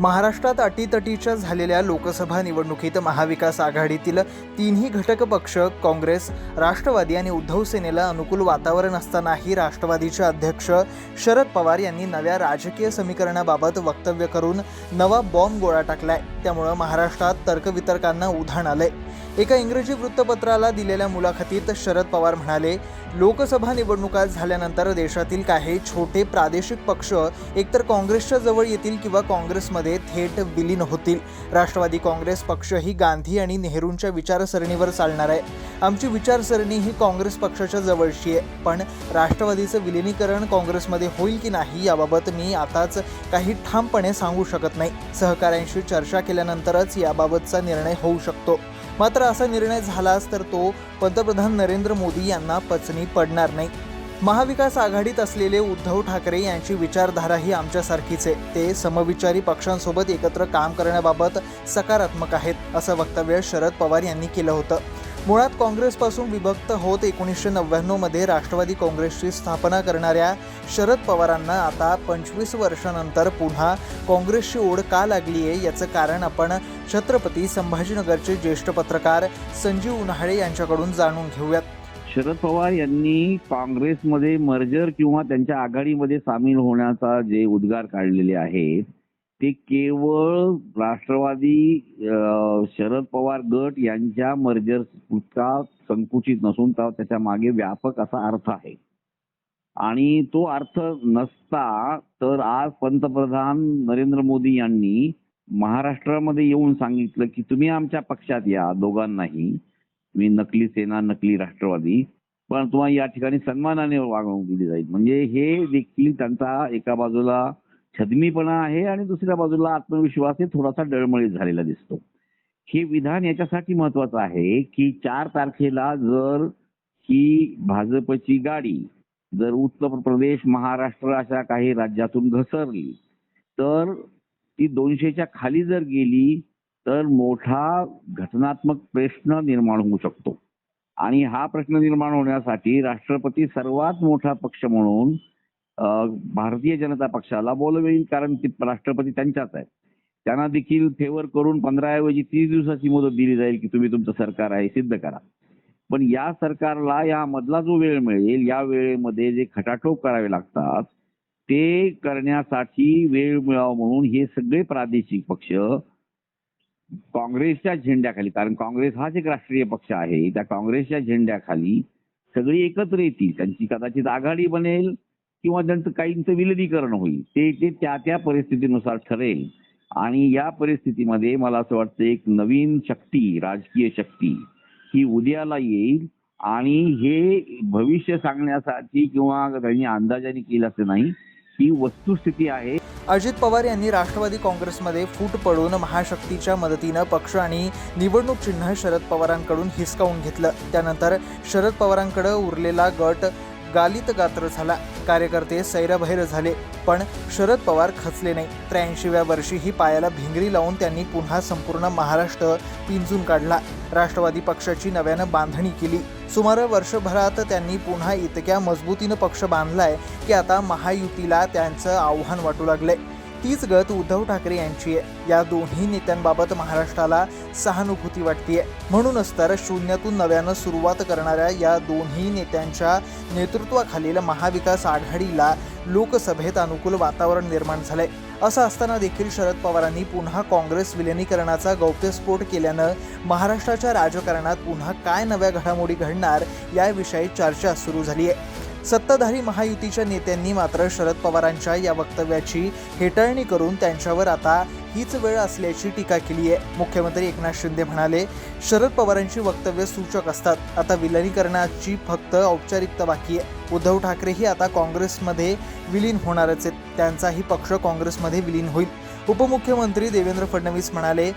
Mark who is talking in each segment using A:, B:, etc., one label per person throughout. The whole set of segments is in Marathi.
A: महाराष्ट्रात अटीतटीच्या झालेल्या लोकसभा निवडणुकीत महाविकास आघाडीतील तीनही घटक पक्ष काँग्रेस राष्ट्रवादी आणि उद्धव सेनेला अनुकूल वातावरण असतानाही राष्ट्रवादीचे अध्यक्ष शरद पवार यांनी नव्या राजकीय समीकरणाबाबत वक्तव्य करून नवा बॉम्ब गोळा टाकलाय. त्यामुळं महाराष्ट्रात तर्कवितर्कांना उधाण आलंय. एका इंग्रजी वृत्तपत्राला दिलेल्या मुलाखतीत शरद पवार म्हणाले लोकसभा निवडणुका झाल्यानंतर देशातील काही छोटे प्रादेशिक पक्ष एकतर काँग्रेसच्या जवळ येतील किंवा काँग्रेसमध्ये थेट विलीन होतील. राष्ट्रवादी काँग्रेस पक्ष ही गांधी आणि नेहरूंच्या विचारसरणीवर चालणार आहे. आमची विचारसरणी ही काँग्रेस पक्षाच्या जवळची आहे. पण राष्ट्रवादीचं विलिनीकरण काँग्रेसमध्ये होईल की नाही याबाबत मी आताच काही ठामपणे सांगू शकत नाही. सहकाऱ्यांशी चर्चा केल्यानंतरच याबाबतचा निर्णय होऊ शकतो. मात्र असा निर्णय झालाच तर तो पंतप्रधान नरेंद्र मोदी यांना पचनी पडणार नाही. महाविकास आघाडीत असलेले उद्धव ठाकरे यांची विचारधारा ही आमच्यासारखीच आहे. ते समविचारी पक्षांसोबत एकत्र काम करण्याबाबत सकारात्मक आहेत असं वक्तव्य शरद पवार यांनी केलं होतं. मुळात काँग्रेसपासून विभक्त होत एकोणीसशे नव्याण्णवमध्ये राष्ट्रवादी काँग्रेसची स्थापना करणाऱ्या शरद पवारांना आता पंचवीस वर्षानंतर पुन्हा काँग्रेसची ओढ का लागली आहे याचं कारण आपण छत्रपती संभाजीनगरचे ज्येष्ठ पत्रकार संजीव उन्हाळे यांच्याकडून जाणून घेऊयात.
B: शरद पवार यांनी काँग्रेसमध्ये मर्जर किंवा त्यांच्या आघाडीमध्ये सामील होण्याचा जे उद्गार काढलेले आहेत ते केवळ राष्ट्रवादी शरद पवार गट यांच्या मर्जर पुरता संकुचित नसून त्याच्यामागे व्यापक असा अर्थ आहे. आणि तो अर्थ नसता तर आज पंतप्रधान नरेंद्र मोदी यांनी महाराष्ट्रामध्ये येऊन सांगितलं की तुम्ही आमच्या पक्षात या दोघांनाही. मी नकली सेना नकली राष्ट्रवादी. पण तुम्हाला या ठिकाणी सन्मानाने वागणूक दिली जाईल. म्हणजे हे देखील त्यांचा एका बाजूला छदमीपणा आहे आणि दुसऱ्या बाजूला आत्मविश्वास हे थोडासा डळमळीत झालेला दिसतो. हे विधान याच्यासाठी महत्वाचं आहे की चार तारखेला जर ही भाजपची गाडी जर उत्तर प्रदेश महाराष्ट्र अशा काही राज्यातून घसरली तर ती दोनशेच्या खाली जर गेली तर मोठा घटनात्मक प्रश्न निर्माण होऊ शकतो. आणि हा प्रश्न निर्माण होण्यासाठी राष्ट्रपती सर्वात मोठा पक्ष म्हणून भारतीय जनता पक्षाला बोलवेल कारण ते राष्ट्रपती त्यांच्याच आहेत. त्यांना देखील फेवर करून पंधरा ऐवजी तीस दिवसाची मुदत दिली जाईल की तुम्ही तुमचं सरकार आहे सिद्ध करा. पण या सरकारला या मधला जो वेळ मिळेल या वेळेमध्ये जे खटाटोप करावे लागतात ते करण्यासाठी वेळ मिळावा म्हणून हे सगळे प्रादेशिक पक्ष काँग्रेसच्या झेंड्याखाली कारण काँग्रेस हाच एक राष्ट्रीय पक्ष आहे त्या काँग्रेसच्या झेंड्याखाली सगळी एकत्र येतील. त्यांची कदाचित आघाडी बनेल किंवा त्यांचं काहींचं विलनीकरण होईल. ते ते त्या त्या परिस्थितीनुसार ठरेल. आणि या परिस्थितीमध्ये मला असं वाटतं एक नवीन शक्ती राजकीय शक्ती ही उद्याला येईल. आणि हे भविष्य सांगण्यासाठी किंवा त्यांनी अंदाजाने केलं असं नाही ही वस्तुस्थिती आहे.
A: अजित पवार यांनी राष्ट्रवादी काँग्रेसमध्ये फूट पडून महाशक्तीच्या मदतीनं पक्ष आणि निवडणूक चिन्ह शरद पवारांकडून हिसकावून घेतलं. त्यानंतर शरद पवारांकडे उरलेला गट गालित गात्र झाला. कार्यकर्ते सैरभैर झाले पण शरद पवार खचले नाही. त्र्याऐंशीव्या वर्षीही पायाला भिंगरी लावून त्यांनी पुन्हा संपूर्ण महाराष्ट्र पिंजून काढला. राष्ट्रवादी पक्षाची नव्यानं बांधणी केली. सुमारे वर्षभरात त्यांनी पुन्हा इतक्या मजबूतीनं पक्ष बांधलाय की आता महायुतीला त्यांचं आव्हान वाटू लागलंय. तीच गत उद्धव ठाकरे यांची आहे. या दोन्ही नेत्यांबाबत महाराष्ट्राला सहानुभूती वाटतेय. म्हणूनच तर शून्यातून नव्यानं सुरुवात करणाऱ्या या दोन्ही नेत्यांच्या नेतृत्वाखालील महाविकास आघाडीला लोकसभेत अनुकूल वातावरण निर्माण झालंय. असं असताना देखील शरद पवारांनी पुन्हा काँग्रेस विलिनीकरणाचा गौप्यस्फोट केल्यानं महाराष्ट्राच्या राजकारणात पुन्हा काय नव्या घडामोडी घडणार याविषयी चर्चा सुरू झाली आहे सत्ताधारी महायुतीच्या नेत्यांनी मात्र शरद पवारांच्या या वक्तव्याची हेटाळणी करून त्यांच्यावर आता हीच वेळ असल्याची टीका केली आहे. मुख्यमंत्री एकनाथ शिंदे म्हणाले शरद पवारांची वक्तव्य सूचक असतात. आता विलिनीकरणाची फक्त औपचारिकता बाकी आहे. उद्धव ठाकरेही आता काँग्रेसमध्ये विलीन होणारच आहेत. त्यांचाही पक्ष काँग्रेसमध्ये विलीन होईल. उपमुख्यमंत्री देवेंद्र फडणवीस म्हणाले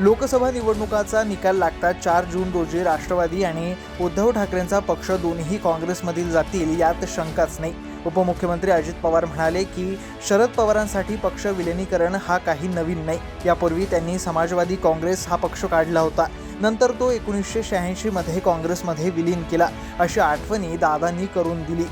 A: लोकसभा निवडणुकाचा निकाल लागता चार जून रोजी राष्ट्रवादी आणि उद्धव ठाकरेंचा पक्ष दोन्ही काँग्रेसमधील जातील यात शंकाच नाही. उपमुख्यमंत्री अजित पवार म्हणाले की शरद पवारांसाठी पक्ष विलिनीकरण हा काही नवीन नाही. यापूर्वी त्यांनी समाजवादी काँग्रेस हा पक्ष काढला होता. नंतर तो एकोणीसशे शहाऐंशीमध्ये काँग्रेसमध्ये विलीन केला. अशी आठवणी दादांनी करून दिली.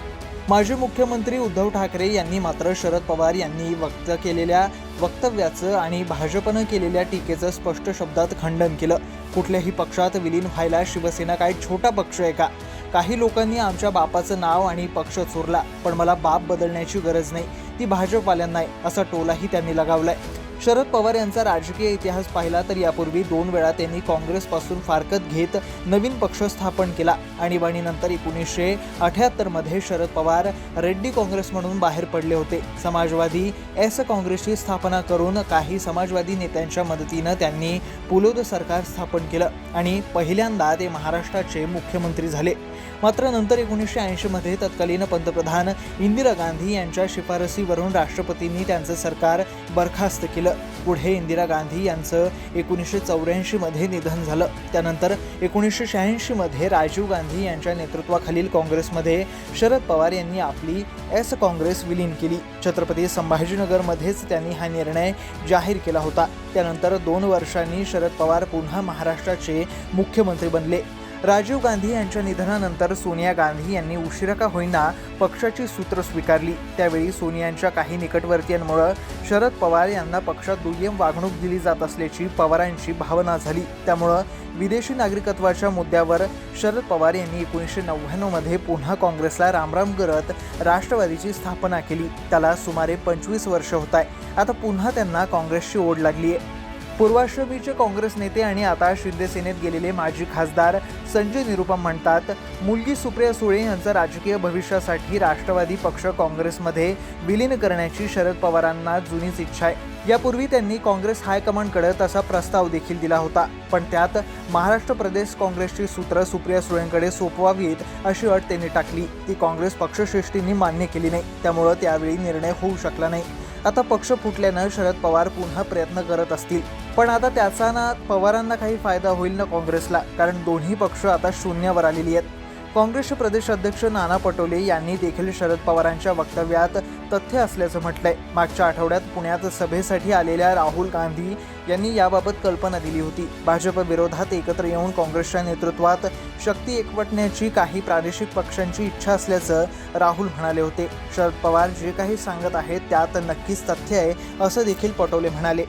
A: माजी मुख्यमंत्री उद्धव ठाकरे यांनी मात्र शरद पवार यांनी व्यक्त केलेल्या वक्तव्याचं आणि भाजपनं केलेल्या टीकेचं स्पष्ट शब्दात खंडन केलं. कुठल्याही पक्षात विलीन व्हायला शिवसेना काय छोटा पक्ष आहे का? काही लोकांनी आमच्या बापाचं नाव आणि पक्ष चोरला पण मला बाप बदलण्याची गरज नाही ती भाजपवाल्यांना आहे असा टोलाही त्यांनी लगावलाय. शरद पवार यांचा राजकीय इतिहास पाहिला तर यापूर्वी दोन वेळा त्यांनी काँग्रेसपासून फारकत घेत नवीन पक्ष स्थापन केला. आणीबाणीनंतर एकोणीसशे अठ्याहत्तरमध्ये शरद पवार रेड्डी काँग्रेस म्हणून बाहेर पडले होते. समाजवादी एस काँग्रेसची स्थापना करून काही समाजवादी नेत्यांच्या मदतीनं त्यांनी पुलोद सरकार स्थापन केलं आणि पहिल्यांदा ते महाराष्ट्राचे मुख्यमंत्री झाले. मात्र नंतर एकोणीसशे ऐंशीमध्ये तत्कालीन पंतप्रधान इंदिरा गांधी यांच्या शिफारसीवरून राष्ट्रपतींनी त्यांचं सरकार बरखास्त केलं. पुढे इंदिरा गांधी यांचं एकोणीसशे चौऱ्याऐंशीमध्ये निधन झालं. त्यानंतर एकोणीसशे शहाऐंशीमध्ये राजीव गांधी यांच्या नेतृत्वाखालील काँग्रेसमध्ये शरद पवार यांनी आपली एस काँग्रेस विलीन केली. छत्रपती संभाजीनगरमध्येच त्यांनी हा निर्णय जाहीर केला होता. त्यानंतर दोन वर्षांनी शरद पवार पुन्हा महाराष्ट्राचे मुख्यमंत्री बनले. राजीव गांधी यांच्या निधनानंतर सोनिया गांधी यांनी उशिरा का होईना पक्षाची सूत्र स्वीकारली. त्यावेळी सोनियांच्या काही निकटवर्तीयांमुळं शरद पवार यांना पक्षात दुय्यम वागणूक दिली जात असल्याची पवारांची भावना झाली. त्यामुळं विदेशी नागरिकत्वाच्या मुद्द्यावर शरद पवार यांनी एकोणीसशे नव्याण्णवमध्ये पुन्हा काँग्रेसला रामराम करत राष्ट्रवादीची स्थापना केली. त्याला सुमारे पंचवीस वर्ष होत आहे आता पुन्हा त्यांना काँग्रेसची ओढ लागली आहे पूर्वाश्रमीचे काँग्रेस नेते आणि आता शिंदेसेनेत गेलेले माजी खासदार संजय निरुपम म्हणतात मुलगी सुप्रिया सुळे यांचं राजकीय भविष्यासाठी राष्ट्रवादी पक्ष काँग्रेसमध्ये विलीन करण्याची शरद पवारांना जुनीच इच्छा आहे. यापूर्वी त्यांनी काँग्रेस हायकमांडकडे तसा प्रस्ताव देखील दिला होता. पण त्यात महाराष्ट्र प्रदेश काँग्रेसची सूत्र सुप्रिया सुळेंकडे सोपवावीत अशी अट त्यांनी टाकली. ती काँग्रेस पक्षश्रेष्ठींनी मान्य केली नाही. त्यामुळं त्यावेळी निर्णय होऊ शकला नाही. आता पक्ष फुटल्यानं शरद पवार पुन्हा प्रयत्न करत असतील. पण आता त्याचा ना पवारांना काही फायदा होईल ना काँग्रेसला कारण दोन्ही पक्ष आता शून्यावर आलेली आहेत. काँग्रेसचे प्रदेश अध्यक्ष नाना पटोले यांनी देखील शरद पवारांच्या वक्तव्यात तथ्य असल्याचं म्हटलंय. मागच्या आठवड्यात पुण्यात सभेसाठी आलेल्या राहुल गांधी यांनी याबाबत कल्पना दिली होती. भाजप विरोधात एकत्र येऊन काँग्रेसच्या नेतृत्वात शक्ती एकवटण्याची काही प्रादेशिक पक्षांची इच्छा असल्याचं राहुल म्हणाले होते. शरद पवार जे काही सांगत आहेत त्यात नक्कीच तथ्य आहे असं देखील पटोले म्हणाले.